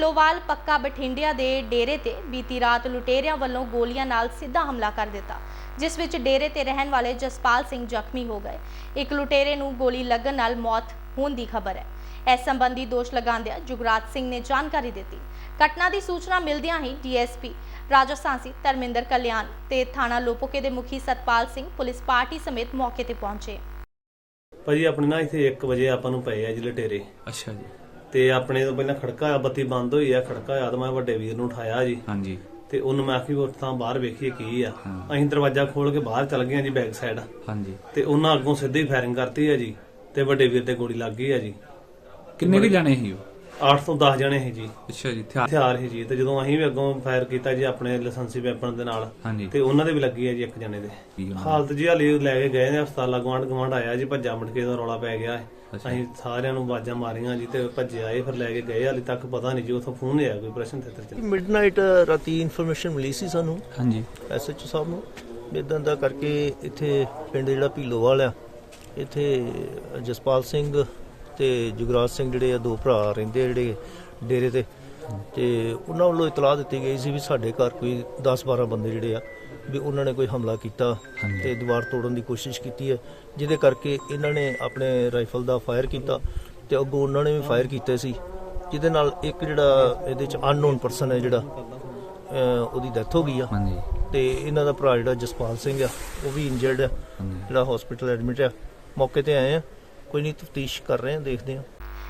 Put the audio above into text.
ਢਿੱਲੋਵਾਲ ਪੱਕਾ ਬਠਿੰਡਿਆ ਦੇ ਡੇਰੇ ਤੇ ਬੀਤੀ ਰਾਤ ਲੁਟੇਰਿਆਂ ਵੱਲੋਂ ਗੋਲੀਆਂ ਨਾਲ ਸਿੱਧਾ ਹਮਲਾ ਕਰ ਦਿੱਤਾ ਜਿਸ ਵਿੱਚ ਡੇਰੇ ਤੇ ਰਹਿਣ ਵਾਲੇ ਜਸਪਾਲ ਸਿੰਘ ਜ਼ਖਮੀ ਹੋ ਗਏ। ਇੱਕ ਲੁਟੇਰੇ ਨੂੰ ਗੋਲੀ ਲੱਗਣ ਨਾਲ ਮੌਤ ਹੋਣ ਦੀ ਖਬਰ ਹੈ। ਇਸ ਸੰਬੰਧੀ ਦੋਸ਼ ਲਗਾਉਂਦਿਆਂ ਜੁਗਰਾਜ ਸਿੰਘ ਨੇ ਜਾਣਕਾਰੀ ਦਿੱਤੀ। ਘਟਨਾ ਦੀ ਸੂਚਨਾ ਮਿਲਦਿਆਂ ਹੀ ਡੀਐਸਪੀ ਰਾਜਸਥਾਨੀ ਧਰਮਿੰਦਰ ਕਲਿਆਣ ਤੇ ਥਾਣਾ ਲੋਪੋਕੇ ਦੇ ਮੁਖੀ ਸਤਪਾਲ ਸਿੰਘ ਪੁਲਿਸ ਪਾਰਟੀ ਸਮੇਤ ਮੌਕੇ ਤੇ ਪਹੁੰਚੇ। ਭਾਜੀ ਆਪਣੇ ਨਾ ਇੱਥੇ 1 ਵਜੇ ਆਪਾਂ ਨੂੰ ਪਏ ਆ ਜੀ ਲਟੇਰੇ। ਅੱਛਾ ਜੀ। ਤੇ ਆਪਣੇ ਤੋਂ ਪਹਿਲਾਂ ਖੜਕਾ ਆ ਬੱਤੀ ਬੰਦ ਹੋਈ ਆ ਖੜਕਾ ਆ ਤਾਂ ਮੈਂ ਵੱਡੇ ਵੀਰ ਨੂੰ ਉਠਾਇਆ ਜੀ। ਹਾਂਜੀ। ਤੇ ਉਹਨੂੰ ਮੈਂ ਆਖੀ ਉੱਥਾਂ ਬਾਹਰ ਵੇਖੀਏ ਕੀ ਆ। ਅਸੀਂ ਦਰਵਾਜ਼ਾ ਖੋਲ ਕੇ ਬਾਹਰ ਚੱਲ ਗਏ ਆ ਜੀ ਬੈਕ ਸਾਈਡ। ਹਾਂਜੀ। ਤੇ ਉਹਨਾਂ ਅੱਗੋਂ ਸਿੱਧੀ ਫਾਇਰਿੰਗ ਕਰਤੀ ਆ ਜੀ ਤੇ ਵੱਡੇ ਵੀਰ ਤੇ ਗੋਲੀ ਲੱਗ ਗਈ ਆ ਜੀ। ਕਿੰਨੇ ਕੁ ਜਾਣੇ ਸੀ ਉਹ? 8 ਤੋਂ 10 ਜਣੇ ਸੀ ਜੀ। ਅੱਛਾ ਜੀ ਹਥਿਆਰ। ਹਥਿਆਰ ਸੀ ਜੀ ਤੇ ਜਦੋਂ ਅਸੀਂ ਵੀ ਅੱਗੋਂ ਫਾਇਰ ਕੀਤਾ ਜੀ ਆਪਣੇ ਲਾਇਸੈਂਸੀ ਵੈਪਨ ਦੇ ਨਾਲ ਹਾਂਜੀ। ਤੇ ਉਹਨਾਂ ਦੇ ਵੀ ਲੱਗੀ ਆ ਜੀ ਇੱਕ ਜਣੇ ਦੇ। ਹਾਲਤ ਜੀ ਹਾਲੇ ਲੈ ਕੇ ਗਏ ਨੇ ਹਸਪਤਾਲ ਗਵਾਂਡ ਗਵਾਂਡ ਆਇਆ ਜੀ ਭੱਜਾ ਮਟਕੇ ਦਾ ਰੌਲਾ ਪੈ ਗਿਆ। ਹੈ। ਅੱਛਾ। ਅਸੀਂ ਸਾਰਿਆਂ ਨੂੰ ਆਵਾਜ਼ਾਂ ਮਾਰੀਆਂ ਜੀ ਤੇ ਭੱਜੇ ਆਏ ਫਿਰ ਲੈ ਕੇ ਗਏ ਹਾਲੇ ਤੱਕ ਪਤਾ ਨਹੀਂ ਜੀ ਉਥੋਂ ਫੋਨ ਆਇਆ ਕੋਈ ਪ੍ਰਸ਼ਨ ਥੇਤਰ ਚ। ਮਿਡਨਾਈਟ ਰਾਤੀ ਇਨਫੋਰਮੇਸ਼ਨ ਮਿਲੀ ਸੀ ਸਾਨੂੰ। ਹਾਂਜੀ। ਐਸਐਚਓ ਸਾਹਿਬ ਨੂੰ ਇਦਾਂ ਦਾ ਕਰਕੇ ਇੱਥੇ ਪਿੰਡ ਜਿਹੜਾ ਭੀਲੋਵਾਲ ਆ ਇੱਥੇ ਜਸਪਾਲ ਸਿੰਘ ਤੇ ਜੁਗਰਾਜ ਸਿੰਘ ਜਿਹੜੇ ਆ ਦੋ ਭਰਾ ਰਹਿੰਦੇ ਆ ਜਿਹੜੇ ਡੇਰੇ ਤੇ। ਤੇ ਉਹਨਾਂ ਵੱਲੋਂ ਇਤਲਾਹ ਦਿੱਤੀ ਗਈ ਸੀ ਵੀ ਸਾਡੇ ਘਰ ਕੋਈ 10-12 ਬੰਦੇ ਜਿਹੜੇ ਆ ਵੀ ਉਹਨਾਂ ਨੇ ਕੋਈ ਹਮਲਾ ਕੀਤਾ। ਤੇ ਦੀਵਾਰ ਤੋੜਨ ਦੀ ਕੋਸ਼ਿਸ਼ ਕੀਤੀ ਹੈ ਜਿਹਦੇ ਕਰਕੇ ਇਹਨਾਂ ਨੇ ਆਪਣੇ ਰਾਈਫਲ ਦਾ ਫਾਇਰ ਕੀਤਾ ਤੇ ਅੱਗੋਂ ਉਹਨਾਂ ਨੇ ਵੀ ਫਾਇਰ ਕੀਤੇ ਸੀ ਜਿਹਦੇ ਨਾਲ ਇੱਕ ਜਿਹੜਾ ਇਹਦੇ ਚ ਅਨਨੋਨ ਪਰਸਨ ਹੈ ਜਿਹੜਾ ਉਹਦੀ ਡੈਥ ਹੋ ਗਈ ਆ। ਹਾਂਜੀ। ਤੇ ਇਹਨਾਂ ਦਾ ਭਰਾ ਜਿਹੜਾ ਜਸਪਾਲ ਸਿੰਘ ਆ ਉਹ ਵੀ ਇੰਜਰਡ ਆ ਜਿਹੜਾ ਹਸਪੀਟਲ ਐਡਮਿਟ ਆ ਮੌਕੇ ਤੇ ਆਏ ਆ। ਕੋਈ ਨਹੀਂ ਤਫਤੀਸ਼ ਕਰ ਰਹੇ ਆ ਦੇਖਦੇ ਆ